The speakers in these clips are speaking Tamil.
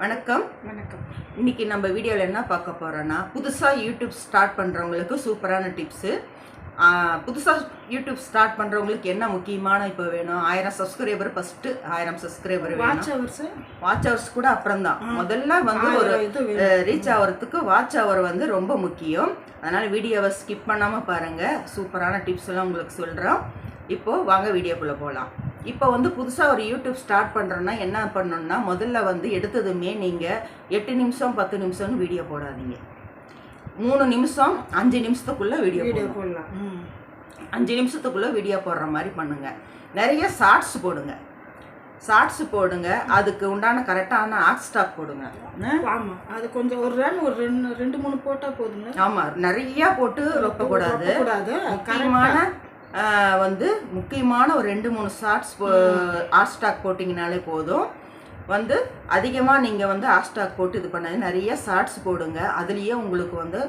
வணக்கம். வணக்கம். இன்னைக்கு நம்ம வீடியோவில் என்ன பார்க்க போகிறோன்னா புதுசாக யூடியூப் ஸ்டார்ட் பண்ணுறவங்களுக்கு சூப்பரான டிப்ஸு புதுசாக யூடியூப் ஸ்டார்ட் பண்ணுறவங்களுக்கு என்ன முக்கியமான இப்போ வேணும்? ஆயிரம் சப்ஸ்கிரைபர் ஃபஸ்ட்டு ஆயிரம் subscriber watch hours watch hours கூட அப்புறம் தான் முதல்ல வந்து ஒரு. ரீச் ஆகிறதுக்கு வாட்ச் ஹவர் வந்து ரொம்ப முக்கியம். அதனால் வீடியோவை ஸ்கிப் பண்ணாமல் பாருங்கள் சூப்பரான டிப்ஸ் எல்லாம் உங்களுக்கு சொல்கிறோம் இப்போது வாங்க வீடியோக்குள்ளே போகலாம் இப்போ வந்து புதுசாக ஒரு யூடியூப் ஸ்டார்ட் பண்ணுறோன்னா என்ன பண்ணணும்னா முதல்ல வந்து எடுத்ததுமே நீங்கள் எட்டு நிமிஷம் பத்து நிமிஷம்னு வீடியோ போடாதீங்க. மூணு நிமிஷம் அஞ்சு நிமிஷத்துக்குள்ளே வீடியோ வீடியோ போடலாம். அஞ்சு நிமிஷத்துக்குள்ளே வீடியோ போடுற மாதிரி பண்ணுங்க. நிறைய ஷார்ட்ஸ் போடுங்க. ஷார்ட்ஸ் போடுங்க. அதுக்கு உண்டான கரெக்டான ஆட் ஸ்டாக் போடுங்க. ஆமா. அது கொஞ்சம் ஒரு ரன் ஒரு ரெண்டு ரெண்டு மூணு போட்டா போதுங்க. ஆமாம் நிறைய போட்டு ரொப்பக்கூடாது. கூடாது முக்கியமான வந்து முக்கியமான ஒரு ரெண்டு மூணு ஷார்ட்ஸ் ஆஸ்டாக் போட்டிங்கனாலே போதும். வந்து அதிகமாக நீங்கள் வந்து ஆஸ்டாக் போட்டு இது பண்ணாது நிறைய ஷார்ட்ஸ் போடுங்க. அதுலேயே உங்களுக்கு வந்து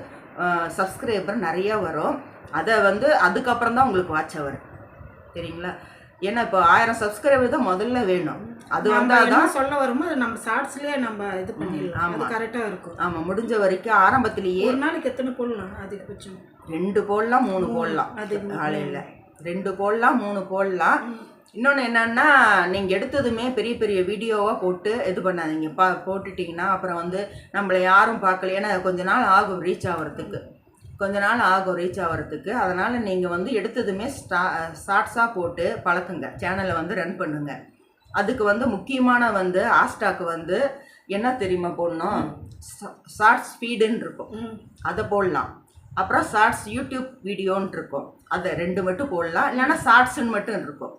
சப்ஸ்கிரைபர் நிறைய வரும். அதை வந்து அதுக்கப்புறம் தான் உங்களுக்கு வாட்ச் வரும் சரிங்களா? ஏன்னா இப்போ ஆயிரம் சப்ஸ்கிரைபர் தான் முதல்ல வேணும். அது வந்தால் தான் சொல்ல வருமோ அது நம்ம ஷார்ட்ஸ்லயே நம்ம இது பண்ணிடலாம். ஆமா. அது கரெக்டா இருக்கும். ஆமாம் முடிஞ்ச வரைக்கும் ஆரம்பத்திலேயே ஒரு நாளைக்கு எத்தனை போடலாம்? அதிகபட்சம். ரெண்டு போடலாம் மூணு போடலாம் அது காலையில். ரெண்டு போடலாம் மூணு போடலாம். இன்னொன்று என்னன்னா நீங்கள் எடுத்ததுமே பெரிய பெரிய வீடியோவாக போட்டு இது பண்ணாதீங்க. பா போட்டுட்டிங்கன்னா அப்புறம் வந்து நம்மளை யாரும் பார்க்கல. ஏன்னா கொஞ்ச நாள் ஆகும் ரீச் ஆகிறதுக்கு கொஞ்ச நாள் ஆகும் ரீச் ஆகிறதுக்கு அதனால் நீங்கள் வந்து எடுத்ததுமே ஸ்டா ஷார்ட்ஸாக போட்டு பழக்குங்க. சேனலை வந்து ரன் பண்ணுங்க. அதுக்கு வந்து முக்கியமான வந்து ஆஸ்டாக்கு வந்து என்ன தெரியுமா போடணும்? ஷார்ட் ஸ்பீடுன்னு இருக்கும். அதை போடலாம். அப்புறம் ஷார்ட்ஸ் யூடியூப் வீடியோன்னு இருக்கும். அதை ரெண்டு மட்டும் போடலாம். இல்லைன்னா ஷார்ட்ஸ்ன்னு மட்டும் இருக்கும்.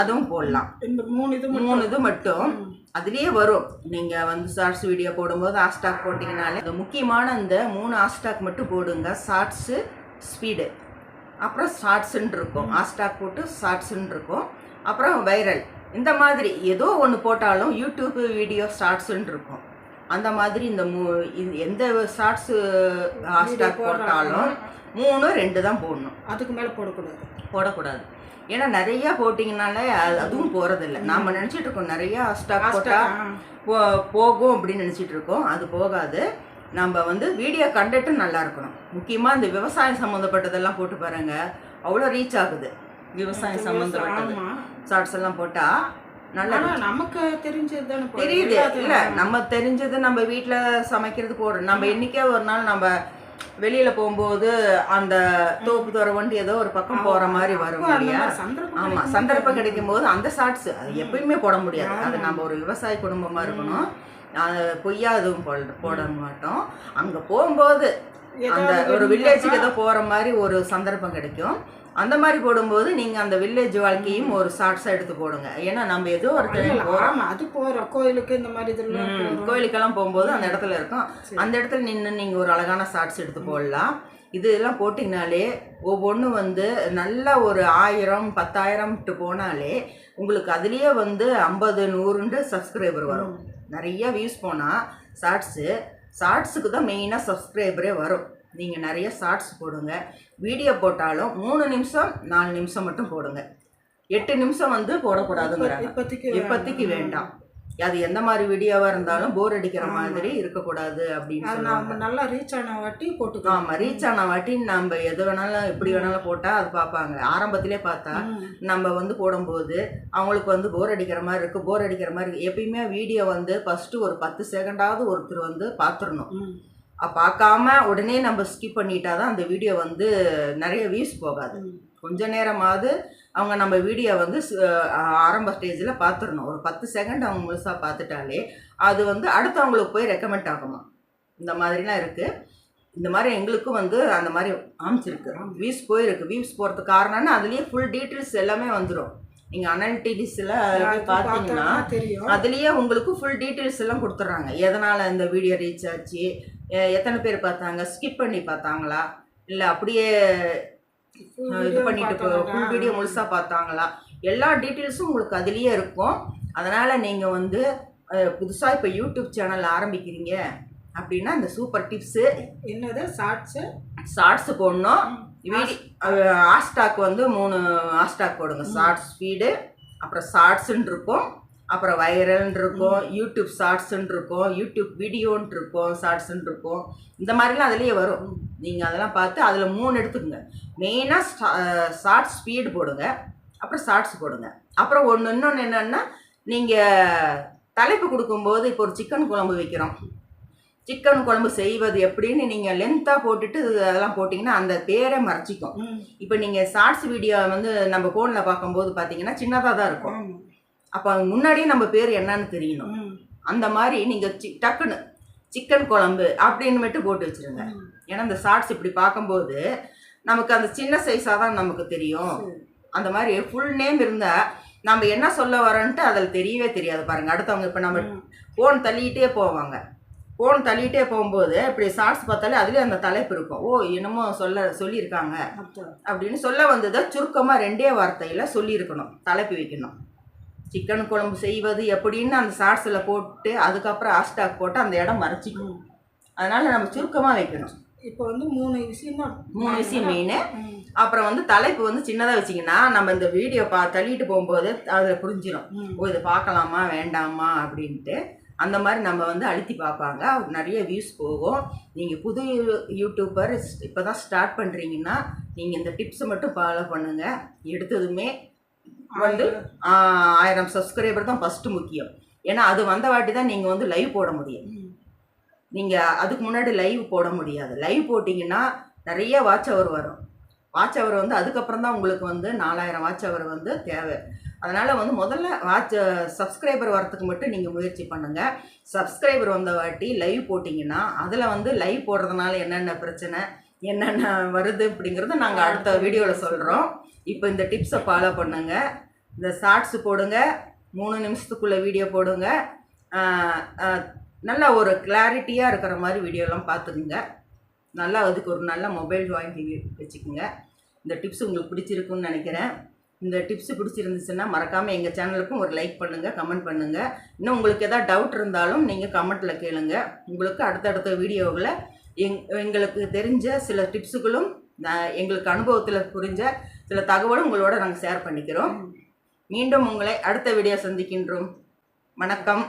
அதுவும் போடலாம். இந்த மூணு இது மூணு இது மட்டும். அதுலேயே வரும். நீங்கள் வந்து ஷார்ட்ஸ் வீடியோ போடும்போது ஆஸ்டாக் போட்டிங்கனாலே அது முக்கியமான இந்த மூணு ஆஸ்டாக் மட்டும் போடுங்க. ஷார்ட்ஸு ஸ்பீடு அப்புறம் ஷார்ட்ஸுன்னு இருக்கும். ஆஸ்டாக் போட்டு ஷார்ட்ஸுன்னு இருக்கும். அப்புறம் வைரல் இந்த மாதிரி ஏதோ ஒன்று போட்டாலும் யூடியூப் வீடியோ ஷார்ட்ஸுன்னு இருக்கும். அந்த மாதிரி இந்த மூ எந்த ஷார்ட்ஸு ஆஸ்டாக் போட்டாலும் மூணு ரெண்டு தான் போடணும். அதுக்கு மேல போடக்கூடாது. போடக்கூடாது. ஏன்னா நிறைய போட்டிங்கனாலே அது- அதுவும் போகிறதில்ல நாம் நினச்சிட்டு இருக்கோம் நிறைய ஸ்டாக் போட்டால் போ போகும் அப்படின்னு நினச்சிட்டு இருக்கோம். அது போகாது. நம்ம வந்து வீடியோ கண்டென்ட்டும் நல்லா இருக்கணும். முக்கியமாக இந்த விவசாயம் சம்மந்தப்பட்டதெல்லாம் போட்டு பாருங்க. அவ்வளோ ரீச் ஆகுது. விவசாயம் சம்மந்தப்பட்டது ஆமா. ஷார்ட்ஸ் எல்லாம் போட்டால் நல்லா நமக்கு தெரிஞ்சது. தெரியுது. இல்ல நம்ம தெரிஞ்சது நம்ம வீட்ல சமைக்கிறது போடுறோம் நம்ம என்னைக்கே ஒரு நாள் நம்ம வெளியில போகும்போது அந்த தோப்பு துறை வண்டி ஏதோ ஒரு பக்கம் போற மாதிரி வரும் இல்லையா? ஆமா. சந்தர்ப்பம் கிடைக்கும் போது அந்த ஷார்ட்ஸ் அது எப்பயுமே போட முடியாது. அது நம்ம ஒரு விவசாய குடும்பமா இருக்கணும். அது பொய்யா எதுவும் போட போட மாட்டோம். அங்க போகும்போது அந்த ஒரு வில்லேஜுக்கு ஏதோ போற மாதிரி ஒரு சந்தர்ப்பம் கிடைக்கும். அந்த மாதிரி போடும்போது நீங்க அந்த வில்லேஜ் வாழ்க்கையும் ஒரு ஷார்ட்ஸா எடுத்து போடுங்க. ஏன்னா நம்ம ஏதோ ஒரு ஆமா அது போறோம் கோயிலுக்கு இந்த மாதிரி இதெல்லாம். கோயிலுக்கெல்லாம் போகும்போது அந்த இடத்துல இருக்கும். அந்த இடத்துல நின்று நீங்கள் ஒரு அழகான ஷார்ட்ஸ் எடுத்து போடலாம். இது எல்லாம் போட்டிங்கனாலே ஒவ்வொன்றும் வந்து நல்ல ஒரு ஆயிரம் பத்தாயிரம்ட்டு போனாலே உங்களுக்கு அதுலேயே வந்து ஐம்பது நூறுண்டு சப்ஸ்கிரைபர் வரும். நிறைய வியூஸ் போனால் ஷார்ட்ஸு ஷார்ட்ஸுக்கு தான் மெயினாக சப்ஸ்கிரைபரே வரும். நீங்கள் நிறைய ஷார்ட்ஸ் போடுங்க. வீடியோ போட்டாலும் மூணு நிமிஷம் நாலு நிமிஷம் மட்டும் போடுங்க. எட்டு நிமிஷம் வந்து போடக்கூடாதுங்கிறாங்க. இப்போதைக்கு இப்போதைக்கு வேண்டாம். அது எந்த மாதிரி வீடியோவாக இருந்தாலும் போர் அடிக்கிற மாதிரி இருக்கக்கூடாது அப்படின்னு நம்ம நல்லா ரீச் ஆன வாட்டி போட்டுக்கலாம் ஆமாம் ரீச் ஆன வாட்டி நம்ம எது வேணாலும் எப்படி வேணாலும் போட்டால் அது பார்ப்பாங்க. ஆரம்பத்திலே பார்த்தா நம்ம வந்து போடும்போது அவங்களுக்கு வந்து போர் அடிக்கிற மாதிரி இருக்குது போர் அடிக்கிற மாதிரி எப்பயுமே வீடியோ வந்து ஃபஸ்ட்டு ஒரு பத்து செகண்டாவது ஒருத்தர் வந்து பார்த்துடணும். பார்க்காம உடனே நம்ம ஸ்கிப் பண்ணிட்டா தான் அந்த வீடியோ வந்து நிறைய வியூஸ் போகாது. கொஞ்ச நேரமாவது அவங்க நம்ம வீடியோ வந்து ஆரம்ப ஸ்டேஜில் பார்த்துடணும் ஒரு பத்து செகண்ட் அவங்க முழுசாக பார்த்துட்டாலே அது வந்து அடுத்தவங்களுக்கு போய் ரெக்கமெண்ட் ஆகுமா? இந்த மாதிரிலாம் இருக்குது இந்த மாதிரி எங்களுக்கும் வந்து அந்த மாதிரி ஆமிச்சிருக்கு வியூஸ் போயிருக்கு. வியூஸ் போகிறதுக்கு காரணம்னா அதுலேயே ஃபுல் டீட்டெயில்ஸ் எல்லாமே வந்துடும் நீங்கள் அனலிட்டிக்ஸில் போய் பார்த்தீங்கன்னா அதுலேயே உங்களுக்கு ஃபுல் டீட்டெயில்ஸ் எல்லாம் கொடுத்துட்றாங்க. எதனால் இந்த வீடியோ ரீச் ஆச்சு? எத்தனை பேர் பார்த்தாங்க? ஸ்கிப் பண்ணி பார்த்தாங்களா? இல்லை அப்படியே இது பண்ணிட்டு? ஃபுல் வீடியோ முழுசாக பார்த்தாங்களா? எல்லா டீட்டெயில்ஸும் உங்களுக்கு அதுலேயே இருக்கும். அதனால் நீங்கள் வந்து புதுசாக இப்போ யூடியூப் சேனல் ஆரம்பிக்கிறீங்க அப்படின்னா இந்த சூப்பர் டிப்ஸு என்னது? ஷார்ட்ஸ் ஷார்ட்ஸ் போடணும். வீடி ஆஸ்டாக் வந்து மூணு ஆஸ்டாக் போடுங்க. ஷார்ட் ஸ்பீடு அப்புறம் ஷார்ட்ஸுன்னு இருக்கும். அப்புறம் வைரல்னு இருக்கும் யூடியூப் ஷார்ட்ஸ்ன்னு இருக்கும் யூடியூப் வீடியோன்ட்டு இருக்கும் ஷார்ட்ஸ்ன்னு இருக்கும் இந்த மாதிரிலாம் அதுலேயே வரும். நீங்கள் அதெல்லாம் பார்த்து அதில் மூணு எடுத்துக்கோங்க. மெயினாக ஷார்ட் ஸ்பீடு போடுங்க. அப்புறம் ஷார்ட்ஸ் போடுங்க. அப்புறம் ஒன்று இன்னொன்று என்னென்னா நீங்கள் தலைப்பு கொடுக்கும்போது இப்போ ஒரு சிக்கன் குழம்பு வைக்கிறோம். சிக்கன் குழம்பு செய்வது எப்படின்னு நீங்கள் லென்த்தாக போட்டுட்டு அதெல்லாம் போட்டிங்கன்னா அந்த பேரை மறைச்சிக்கும். இப்போ நீங்கள் ஷார்ட்ஸ் வீடியோ வந்து நம்ம ஃபோனில் பார்க்கும்போது பார்த்தீங்கன்னா சின்னதாக தான் இருக்கும். அப்போ முன்னாடியே நம்ம பேர் என்னன்னு தெரியணும். அந்த மாதிரி நீங்கள் சி டக்குன்னு சிக்கன் குழம்பு அப்படின்னு மட்டும் போட்டு வச்சுருங்க. ஏன்னா இந்த ஷார்ட்ஸ் இப்படி பார்க்கும்போது நமக்கு அந்த சின்ன சைஸாக தான் நமக்கு தெரியும். அந்த மாதிரி ஃபுல் நேம் இருந்தால் நம்ம என்ன சொல்ல வரோன்ட்டு அதில் தெரியவே தெரியாது பாருங்கள் அடுத்தவங்க இப்போ நம்ம. ஃபோன் தள்ளிக்கிட்டே போவாங்க. ஃபோன் தள்ளிக்கிட்டே போகும்போது இப்படி ஷார்ட்ஸ் பார்த்தாலே அதுலேயே அந்த தலைப்பு இருக்கும். ஓ என்னமோ சொல்ல சொல்லியிருக்காங்க. அப்படின்னு சொல்ல வந்ததை சுருக்கமாக ரெண்டே வார்த்தையில் சொல்லியிருக்கணும். தலைப்பு வைக்கணும். சிக்கன் குழம்பு செய்வது எப்படின்னு அந்த ஷார்ட்ஸில் போட்டு அதுக்கப்புறம் ஹேஷ்டாக் போட்டு அந்த இடம் மறைச்சிக்கும் ம். அதனால் நம்ம சுருக்கமாக வைக்கணும். இப்போ வந்து மூணு விஷயம் தான் மூணு விஷயம் மெயின் ம். அப்புறம் வந்து தலைப்பு வந்து சின்னதாக வச்சிங்கன்னா நம்ம இந்த வீடியோ பா தள்ளிட்டு போகும்போது அதில் புரிஞ்சிடும். ஓ இதை பார்க்கலாமா வேண்டாமா அப்படின்ட்டு. அந்த மாதிரி நம்ம வந்து அழுத்தி பார்ப்பாங்க. நிறைய வியூஸ் போகும். நீங்கள் புது யூடியூபர் இப்போ தான் ஸ்டார்ட் பண்ணுறீங்கன்னா நீங்கள் இந்த டிப்ஸை மட்டும் ஃபாலோ பண்ணுங்கள் எடுத்ததுமே வந்து ஆயிரம் சப்ஸ்கிரைபர் தான் ஃபஸ்ட்டு முக்கியம். ஏன்னா அது வந்த வாட்டி தான் நீங்கள் வந்து லைவ் போட முடியும். நீங்கள் அதுக்கு முன்னாடி லைவ் போட முடியாது. லைவ் போட்டிங்கன்னா நிறைய வாட்ச் அவர் வரும். வாட்ச் அவர் வந்து அதுக்கப்புறம் தான் உங்களுக்கு வந்து நாலாயிரம் வாட்ச் அவர் வந்து தேவை. அதனால் வந்து முதல்ல வாட்ச் சப்ஸ்கிரைபர் வரத்துக்கு மட்டும் நீங்கள் முயற்சி பண்ணுங்கள் சப்ஸ்கிரைபர் வந்த வாட்டி லைவ் போட்டிங்கன்னா அதில் வந்து லைவ் போடுறதுனால என்னென்ன பிரச்சனை? என்னென்ன வருது அப்படிங்கிறத நாங்கள் அடுத்த வீடியோவில் சொல்கிறோம் இப்போ இந்த டிப்ஸை ஃபாலோ பண்ணுங்கள் இந்த ஷார்ட்ஸ் போடுங்க. மூணு நிமிஷத்துக்குள்ளே வீடியோ போடுங்க. நல்லா நல்ல ஒரு கிளாரிட்டியாக இருக்கிற மாதிரி வீடியோலாம் பார்த்துக்குங்க. நல்லா அதுக்கு ஒரு நல்ல மொபைல் வாங்கி வச்சுக்கோங்க. இந்த டிப்ஸ் உங்களுக்கு பிடிச்சிருக்குன்னு நினைக்கிறேன். இந்த டிப்ஸ் பிடிச்சிருந்துச்சுன்னா மறக்காமல் எங்கள் சேனலுக்கும் ஒரு லைக் பண்ணுங்கள் கமெண்ட் பண்ணுங்கள் இன்னும் உங்களுக்கு எதாவது டவுட் இருந்தாலும் நீங்கள் கமெண்ட்டில் கேளுங்கள் உங்களுக்கு அடுத்தடுத்த வீடியோவில் எங் எங்களுக்கு தெரிஞ்ச சில டிப்ஸுகளும் எங்களுக்கு அனுபவத்தில் புரிஞ்ச சில தகவலும் உங்களோட நாங்கள் ஷேர் பண்ணிக்கிறோம். மீண்டும் உங்களை அடுத்த வீடியோ சந்திக்கின்றோம். வணக்கம்.